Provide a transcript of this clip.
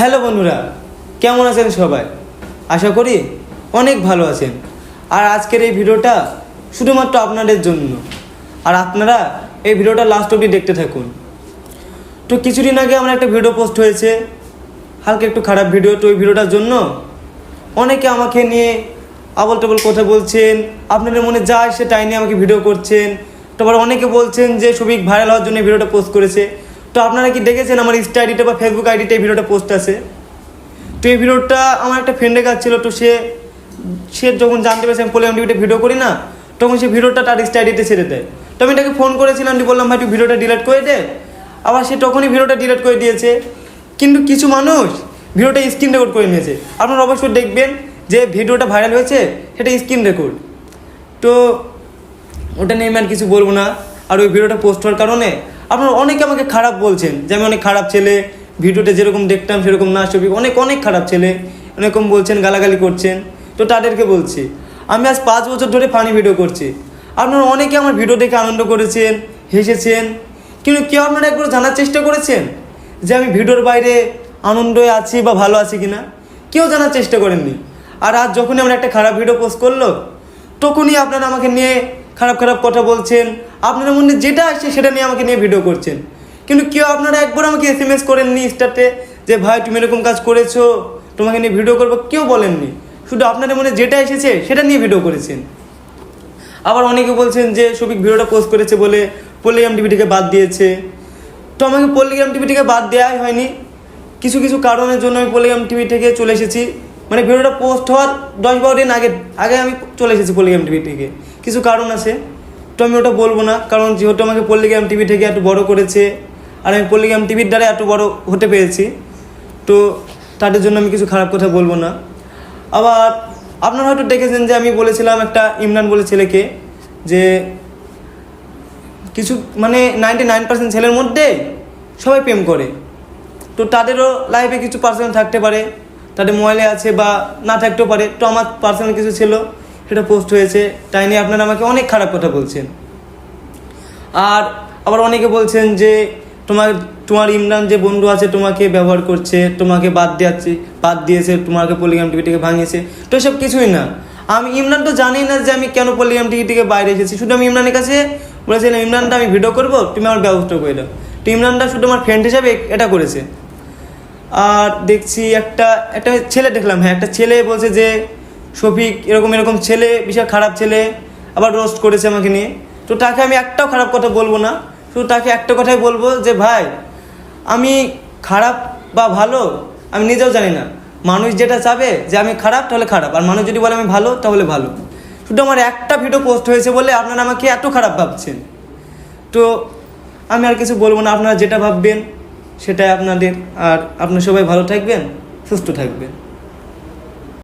Hello বন্ধুরা, কেমন আছেন সবাই? আশা করি অনেক ভালো আছেন। আর আজকের এই ভিডিওটা শুধুমাত্র আপনাদের জন্য। আর আপনারা এই ভিডিওটা লাস্ট অবধি দেখতে থাকুন। তো কিছুদিন আগে আমার একটা ভিডিও পোস্ট হয়েছে। হালকা একটু খারাপ ভিডিও তো ওই ভিডিওটার জন্য অনেকে আমাকে নিয়ে আবল টাবল কথা বলছেন, আপনাদের মনে যা আসে তাই নিয়ে আমাকে ভিডিও করছেন। তারপর অনেকে বলছেন যে সবিক ভাইরাল হওয়ার জন্য ভিডিওটা পোস্ট করেছে। তো আপনারা কি দেখেছেন আমার ইনস্টা আইডিটা বা ফেসবুক আইডিতে এই ভিডিওটা পোস্ট আছে? তো এই ভিডিওটা আমার একটা ফ্রেন্ডের কাছে ছিল, তো সে সে যখন জানতে পেরেছে আমি পোলিয়াম টিভিতে ভিডিও করি না, তখন সে ভিডিওটা তার ইনস্টা আইডিতে ছেড়ে দেয়। তো আমি তাকে ফোন করেছিলাম, দিয়ে বললাম, ভাই, তুই ভিডিওটা ডিলিট করে দে। আবার সে তখনই ভিডিওটা ডিলিট করে দিয়েছে। কিন্তু কিছু মানুষ ভিডিওটা স্ক্রিন রেকর্ড করে নিয়েছে। আপনারা অবশ্যই দেখবেন যে ভিডিওটা ভাইরাল হয়েছে, সেটা স্ক্রিন রেকর্ড তো ওটা নিয়ে আমি আর কিছু বলব না। আর ওই ভিডিওটা পোস্ট হওয়ার কারণে আপনারা অনেকে আমাকে খারাপ বলছেন, যে আমি অনেক খারাপ ছেলে, ভিডিওতে যেরকম দেখতাম সেরকম না ছবি অনেক অনেক খারাপ ছেলে এরকম বলছেন, গালাগালি করছেন, তো তাদেরকে বলছি, আমি আজ পাঁচ বছর ধরে ফানি ভিডিও করছি। আপনারা অনেকে আমার ভিডিও দেখে আনন্দ করেছেন, হেসেছেন, কিন্তু কেউ আপনারা একবার জানার চেষ্টা করেছেন, যে আমি ভিডিওর বাইরে আনন্দে আছি বা ভালো আছি কি না কেউ জানার চেষ্টা করেননি। আর আজ যখনই আমরা একটা খারাপ ভিডিও পোস্ট করল, তখনই আপনারা আমাকে নিয়ে খারাপ খারাপ কথা বলছেন। আপনাদের মনে যেটা আসছে সেটা নিয়ে আমাকে নিয়ে ভিডিও করছেন। কিন্তু কেউ আপনারা একবার আমাকে এস এম এস করেননি স্টার্টে যে, ভাই, তুমি এরকম কাজ করেছ, তোমাকে নিয়ে ভিডিও করব। কেউ বলেননি। শুধু আপনাদের মনে যেটা এসেছে সেটা নিয়ে ভিডিও করেছেন। আবার অনেকে বলছেন যে সবিক ভিডিওটা পোস্ট করেছে বলে পল্লিগ্রাম টিভিটিকে বাদ দিয়েছে। তো আমাকে পল্লিগ্রাম টিভিটিকে বাদ দেওয়াই হয়নি। কিছু কিছু কারণের জন্য আমি পল্লিগ্রাম টিভি থেকে চলে এসেছি। মানে ভিডিওটা পোস্ট হওয়ার দশ বারো দিন আগে আগে আমি চলে এসেছি পল্লিগ্রাম টিভি থেকে। কিছু কারণ আছে, তো আমি ওটা বলব না, কারণ যেহেতু আমাকে পল্লিগ্রাম টিভি থেকে এত বড় করেছে, আর আমি পল্লিগ্রাম টিভির দ্বারা এত বড় হতে পেরেছি, তো তাদের জন্য আমি কিছু খারাপ কথা বলব না। আবার আপনারা হয়তো দেখেছেন যে আমি বলেছিলাম একটা ইমরান বলে ছেলেকে যে কিছু মানে নাইনটি নাইন পার্সেন্ট ছেলের মধ্যে সবাই প্রেম করে। তো তাদেরও লাইফে কিছু পার্সেন্ট থাকতে পারে তাদের মোবাইলে আছে বা না থাকতেও পারে। তো আমার পার্সোনাল কিছু ছিল, সেটা পোস্ট হয়েছে। তাই নিয়ে আপনারা আমাকে অনেক খারাপ কথা বলছেন। আর আবার অনেকে বলছেন যে, তোমার তোমার ইমরান যে বন্ধু আছে, তোমাকে ব্যবহার করছে, তোমাকে বাদ দেওয়াচ্ছে বাদ দিয়েছে, তোমাকে পলিগ্রাম টিভি থেকে ভাঙিয়েছে। তো এসব কিছুই না। আমি, ইমরান তো জানি না যে আমি কেন পলিগ্রাম টিভি থেকে বাইরে এসেছি। শুধু আমি ইমরানের কাছে বলেছিলাম, ইমরানটা আমি ভিডিও করব, তুমি আমার ব্যবস্থা করে দাও। তো ইমরানটা শুধু আমার ফ্রেন্ড হিসাবে এটা করেছে। আর দেখছি একটা একটা ছেলে দেখলাম হ্যাঁ একটা ছেলে বলছে যে, শফিক, এরকম এরকম ছেলে, বিশাল খারাপ ছেলে, আবার রোস্ট করেছে আমাকে নিয়ে। তো তাকে আমি একটাও খারাপ কথা বলব না, শুধু তাকে একটা কথাই বলব যে, ভাই, আমি খারাপ বা ভালো, আমি নিজেও জানি না। মানুষ যেটা চাবে যে আমি খারাপ, তাহলে খারাপ। আর মানুষ যদি বলে আমি ভালো, তাহলে ভালো। শুধু আমার একটা ভিডিও পোস্ট হয়েছে বলে আপনারা আমাকে এত খারাপ ভাবছেন। তো আমি আর কিছু বলব না, আপনারা যেটা ভাববেন সেটাই আপনাদের। আর আপনার সবাই ভালো থাকবেন সুস্থ থাকবেন।